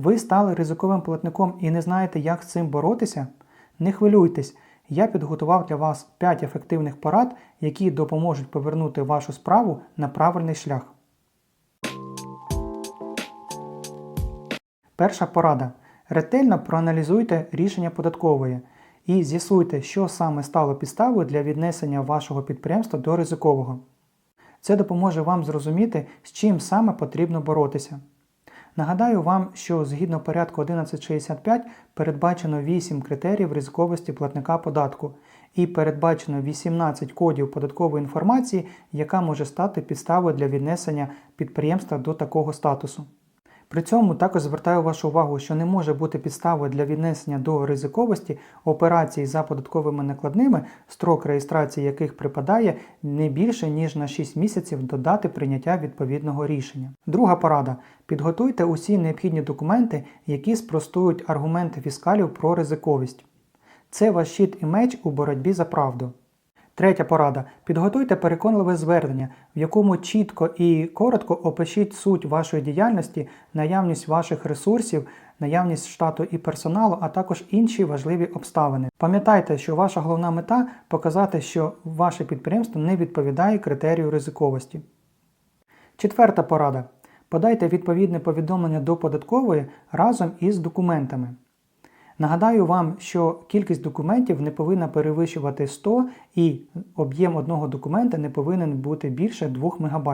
Ви стали ризиковим платником і не знаєте, як з цим боротися? Не хвилюйтесь, я підготував для вас 5 ефективних порад, які допоможуть повернути вашу справу на правильний шлях. Перша порада. Ретельно проаналізуйте рішення податкової і з'ясуйте, що саме стало підставою для віднесення вашого підприємства до ризикового. Це допоможе вам зрозуміти, з чим саме потрібно боротися. Нагадаю вам, що згідно порядку 1165 передбачено 8 критеріїв ризиковості платника податку і передбачено 18 кодів податкової інформації, яка може стати підставою для віднесення підприємства до такого статусу. При цьому також звертаю вашу увагу, що не може бути підставою для віднесення до ризиковості операцій за податковими накладними, строк реєстрації яких припадає не більше ніж на 6 місяців до дати прийняття відповідного рішення. Друга порада: підготуйте усі необхідні документи, які спростують аргументи фіскалів про ризиковість. Це ваш щит і меч у боротьбі за правду. Третя порада. Підготуйте переконливе звернення, в якому чітко і коротко опишіть суть вашої діяльності, наявність ваших ресурсів, наявність штату і персоналу, а також інші важливі обставини. Пам'ятайте, що ваша головна мета показати, що ваше підприємство не відповідає критерію ризиковості. Четверта порада. Подайте відповідне повідомлення до податкової разом із документами. Нагадаю вам, що кількість документів не повинна перевищувати 100 і об'єм одного документа не повинен бути більше 2 МБ.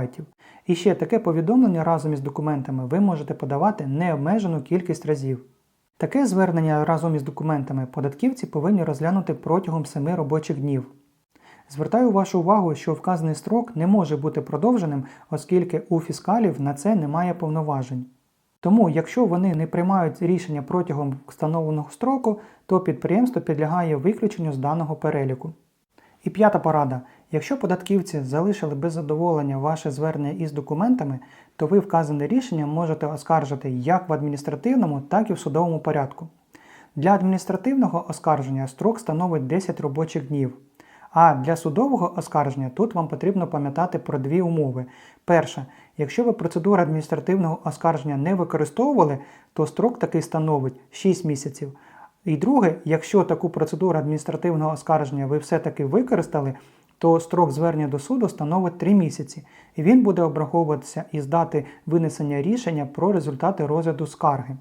І ще таке повідомлення разом із документами ви можете подавати необмежену кількість разів. Таке звернення разом із документами податківці повинні розглянути протягом 7 робочих днів. Звертаю вашу увагу, що вказаний строк не може бути продовженим, оскільки у фіскалів на це немає повноважень. Тому, якщо вони не приймають рішення протягом встановленого строку, то підприємство підлягає виключенню з даного переліку. І п'ята порада. Якщо податківці залишили без задоволення ваше звернення із документами, то ви вказане рішення можете оскаржити як в адміністративному, так і в судовому порядку. Для адміністративного оскарження строк становить 10 робочих днів. А для судового оскарження тут вам потрібно пам'ятати про дві умови. Перша, якщо ви процедуру адміністративного оскарження не використовували, то строк такий становить 6 місяців. І друге, якщо таку процедуру адміністративного оскарження ви все-таки використали, то строк звернення до суду становить 3 місяці, і він буде обраховуватися із дати винесення рішення про результати розгляду скарги.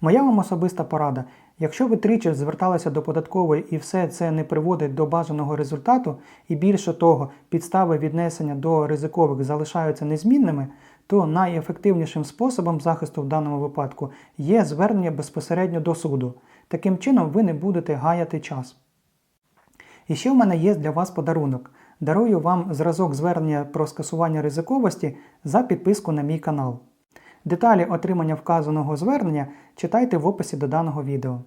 Моя вам особиста порада. Якщо ви тричі зверталися до податкової і все це не приводить до бажаного результату, і більше того, підстави віднесення до ризикових залишаються незмінними, то найефективнішим способом захисту в даному випадку є звернення безпосередньо до суду. Таким чином ви не будете гаяти час. І ще в мене є для вас подарунок. Дарую вам зразок звернення про скасування ризиковості за підписку на мій канал. Деталі отримання вказаного звернення читайте в описі до даного відео.